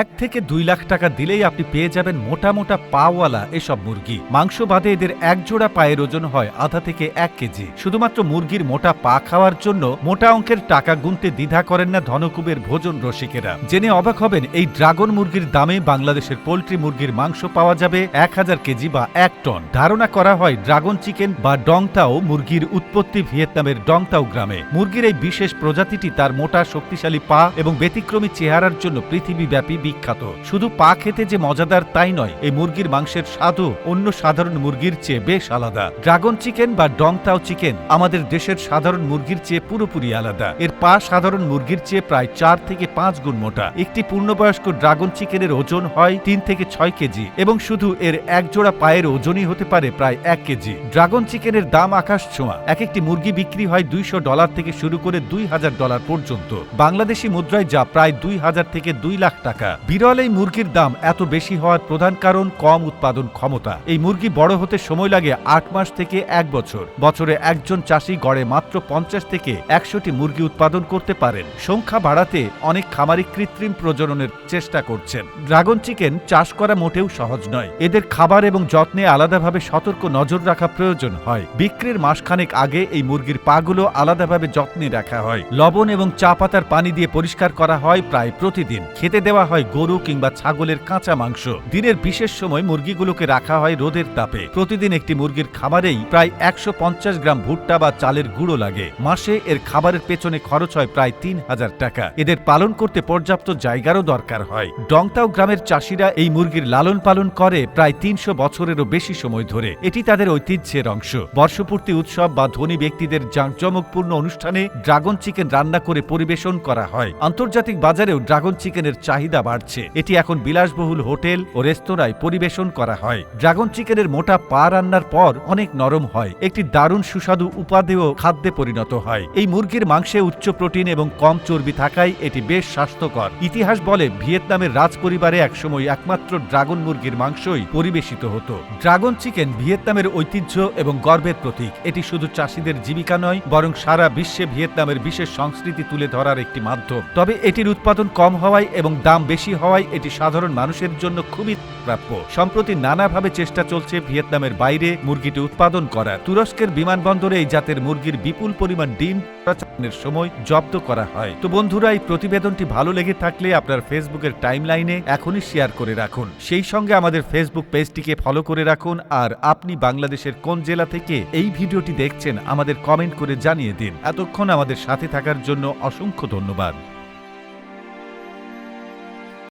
এক থেকে দুই লাখ টাকা দিলেই আপনি পেয়ে যাবেন মোটা মোটা পাওয়ালা এসব মুরগি। মাংস বাদে এদের এক জোড়া পায়ের ওজন হয় আধা থেকে এক কেজি। শুধুমাত্র মুরগির মোটা পা খাওয়ার জন্য মোটা অঙ্কের টাকা গুনতে দ্বিধা করেন না ধনকুবের ভোজন রসিকেরা। জেনে অবাক হবেন, এই ড্রাগন মুরগির দামে বাংলাদেশের পোলট্রি মুরগির মাংস পাওয়া যাবে এক হাজার কেজি বা এক টন। ধারণা করা হয়, ড্রাগন চিকেন বা ডংতাও মুরগির উৎপত্তি ভিয়েতনামের ডংতাও গ্রামে। মুরগির এই বিশেষ প্রজাতিটি তার মোটা, শক্তিশালী পা এবং ব্যতিক্রমী চেহারার জন্য পৃথিবীব্যাপী বিখ্যাত। শুধু পা খেতে যে মজাদার তাই নয়, এই মুরগির মাংসের স্বাদও অন্য সাধারণ মুরগির চেয়ে বেশ আলাদা। ড্রাগন চিকেন বা ডংতাও চিকেন আমাদের দেশের সাধারণ মুরগির চেয়ে পুরোপুরি আলাদা। এর পা সাধারণ মুরগির চেয়ে প্রায় চার থেকে পাঁচ গুণ মোটা। একটি পূর্ণবয়স্ক ড্রাগন চিকেনের ওজন হয় তিন থেকে ছয় কেজি এবং শুধু এর এক জোড়া পায়ের ওজনই হতে পারে প্রায় এক কেজি। ড্রাগন চিকেনের দাম আকাশ ছোঁয়া। এক একটি মুরগি বিক্রি হয় দুইশো ডলার থেকে শুরু করে দুই হাজার ডলার পর্যন্ত। বাংলাদেশি মুদ্রায় যা প্রায় দুই হাজার থেকে দুই লাখ টাকা। বিরল এই মুরগির দাম এত বেশি হওয়ার প্রধান কারণ কম উৎপাদন ক্ষমতা। এই মুরগি বড় হতে সময় লাগে আট মাস থেকে এক বছর। বছরে একজন চাষি গড়ে মাত্র পঞ্চাশ থেকে একশোটি মুরগি উৎপাদন করতে পারেন। সংখ্যা বাড়াতে অনেক খামারি কৃত্রিম প্রজননের চেষ্টা করছেন। ড্রাগন চিকেন চাষ করা মোটেও সহজ নয়। এদের খাবার এবং যত্নে আলাদাভাবে সতর্ক নজর রাখা প্রয়োজন হয়। বিক্রির মাসখানেক আগে এই মুরগির পাগুলো আলাদাভাবে যত্নে রাখা হয়। লবণ এবং চা পাতার পানি দিয়ে পরিষ্কার করা হয় প্রায় প্রতিদিন। খেতে দেওয়া হয় গরু কিংবা ছাগলের কাঁচা মাংস। দিনের বিশেষ সময় মুরগিগুলোকে রাখা হয় রোদের তাপে। প্রতিদিন একটি মুরগির খাবারেই প্রায় একশো পঞ্চাশ গ্রাম ভুট্টা বা চালের গুঁড়ো লাগে। মাসে এর খাবারের পেছনে খরচ হয় প্রায় তিন হাজার টাকা। এদের পালন করতে পর্যাপ্ত জায়গারও দরকার হয়। ডংতাও গ্রামের চাষিরা এই মুরগির লালন পালন করে প্রায় তিনশো বছরেরও বেশি সময় ধরে। এটি তাদের ঐতিহ্যের অংশ। বর্ষপূর্তি উৎসব বা ধনী ব্যক্তিদের জাঁকজমকপূর্ণ অনুষ্ঠানে ড্রাগন চিকেন রান্না করে পরিবেশন করা হয়। আন্তর্জাতিক বাজারেও ড্রাগন চিকেনের চাহিদা বাড়ছে। এটি এখন বিলাসবহুল হোটেল ও রেস্তোরাঁয় পরিবেশন করা হয়। ড্রাগন চিকেনের মোটা পা রান্নার পর অনেক নরম হয়। একটি দারুণ সুস্বাদু উপাদেয় খাদ্যে পরিণত হয়। এই মুরগির মাংসে উচ্চ প্রোটিন এবং কম চর্বি থাকায় এটি বেশ স্বাস্থ্যকর। ইতিহাস বলে, ভিয়েতনামের রাজ পরিবারে একসময় একমাত্র ড্রাগন মুরগির মাংসই পরিবেশিত হতো। ড্রাগন চিকেন ভিয়েতনামের ঐতিহ্য এবং গর্বের প্রতীক। এটি শুধু চাষিদের জীবিকা নয়, বরং সারা বিশ্বে ভিয়েতনামের বিশেষ সংস্কৃতি তুলে ধরার একটি মাধ্যম। তবে এটির উৎপাদন কম হওয়ায় এবং দাম বেশি হওয়ায় এটি সাধারণ মানুষের জন্য খুবই প্রাপ্য। সম্প্রতি নানাভাবে চেষ্টা চলছে ভিয়েতনামের বাইরে মুরগিটি উৎপাদন করার। তুরস্কের বিমানবন্দরে এই জাতের মুরগির বিপুল পরিমাণ ডিম পাচারের সময় জব্দ করা হয়। তো বন্ধুরা, এই প্রতিবেদনটি ভালো লেগে থাকলে আপনার ফেসবুকের টাইমলাইনে এখনই শেয়ার করে রাখুন। সেই সঙ্গে আমাদের ফেসবুক পেজটিকে ফলো করে রাখুন আর আপনি বাংলাদেশের কোন জেলা থেকে এই ভিডিওটি দেখছেন আমাদের কমেন্ট করে জানিয়ে দিন। এতক্ষণ আমাদের সাথে থাকার জন্য অসংখ্য ধন্যবাদ।